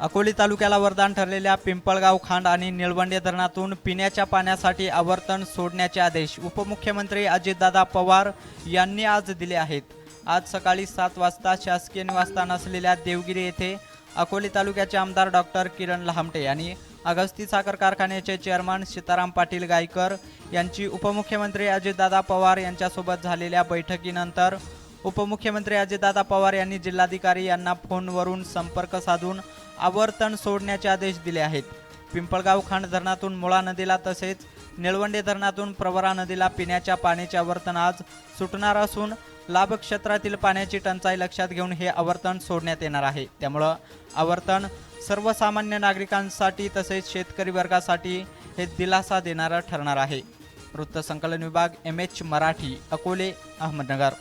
अकोली तालुक्याला वरदान ठरलेल्या पिंपळगाव खांड आणि निळवंडे धरणातून पिण्याच्या पाण्यासाठी आवर्तन सोडण्याचे आदेश उपमुख्यमंत्री अजितदादा पवार यांनी आज दिले आहेत. आज सकाळी सात वाजता शासकीय निवासस्थान असलेल्या देवगिरी येथे अकोली तालुक्याचे आमदार डॉक्टर किरण लहामटे आणि अगस्ती साखर कारखान्याचे चेअरमन सीताराम पाटील गायकर यांची उपमुख्यमंत्री अजितदादा पवार यांच्यासोबत झालेल्या बैठकीनंतर उपमुख्यमंत्री अजितदादा पवार यांनी जिल्हाधिकारी यांना फोनवरून संपर्क साधून आवर्तन सोडण्याचे आदेश दिले आहेत. पिंपळगाव खांड धरणातून मुळा नदीला तसेच निळवंडे धरणातून प्रवरा नदीला पिण्याच्या पाण्याचे आवर्तन आज सुटणार असून लाभक्षेत्रातील पाण्याची टंचाई लक्षात घेऊन हे आवर्तन सोडण्यात येणार आहे. त्यामुळं आवर्तन सर्वसामान्य नागरिकांसाठी तसेच शेतकरी वर्गासाठी हे दिलासा देणारं ठरणार आहे. वृत्तसंकलन विभाग एम एच मराठी अकोले अहमदनगर.